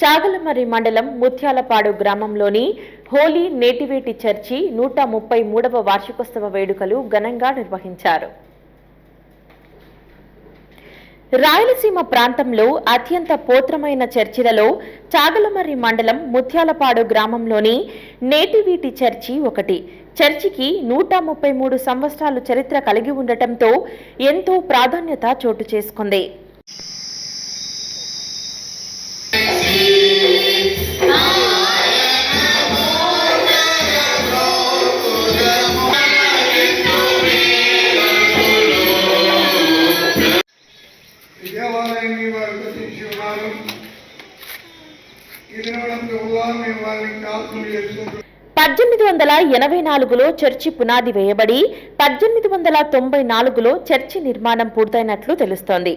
చాగలమర్రి మండలం ముత్యాలపాడు గ్రామంలోని హోలీ నేటివేటి చర్చి నూట ముప్పై మూడవ వార్షికోత్సవ వేడుకలు ఘనంగా నిర్వహించారు. రాయలసీమ ప్రాంతంలో అత్యంత పోత్రమైన చర్చిలలో చాగలమర్రి మండలం ముత్యాలపాడు గ్రామంలోని నేటివీటి చర్చి ఒకటి. చర్చికి నూట ముప్పై మూడు సంవత్సరాలు చరిత్ర కలిగి ఉండటంతో ఎంతో ప్రాధాన్యత చోటు చేసుకుంది. పద్దెనిమిది వందల ఎనభై నాలుగులో చర్చి పునాది వేయబడి పద్దెనిమిది వందల తొంభై నాలుగులో చర్చి నిర్మాణం పూర్తయినట్లు తెలుస్తోంది.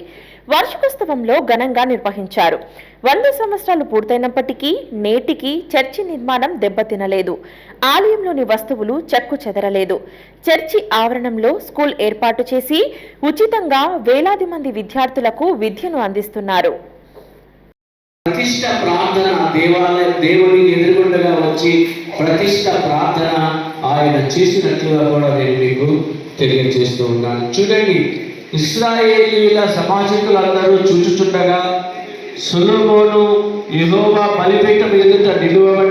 వార్షికోత్సవంలో ఘనంగా నిర్వహించారు. వంద సంవత్సరాలు పూర్తయినప్పటికీ నేటికి చర్చి నిర్మాణం దెబ్బతినలేదు. ఆలయంలోని వస్తువులు చెక్కు చెదరలేదు. చర్చి ఆవరణంలో స్కూల్ ఏర్పాటు చేసి ఉచితంగా వేలాది మంది విద్యార్థులకు విద్యను అందిస్తున్నారు. ప్రతిష్ట ప్రార్థన దేవాలయ దేవుని ఎదురుగుండగా వచ్చి ప్రతిష్ట ప్రార్థన ఆయన చేసినట్లుగా కూడా నేను మీకు తెలియజేస్తూ ఉన్నాను. చూడండి ఇస్రాయేలీల సమాజకులందరూ చూచుచుండగా సులభోను యహోవా బలిపీఠం ఎదుట నిలువబడి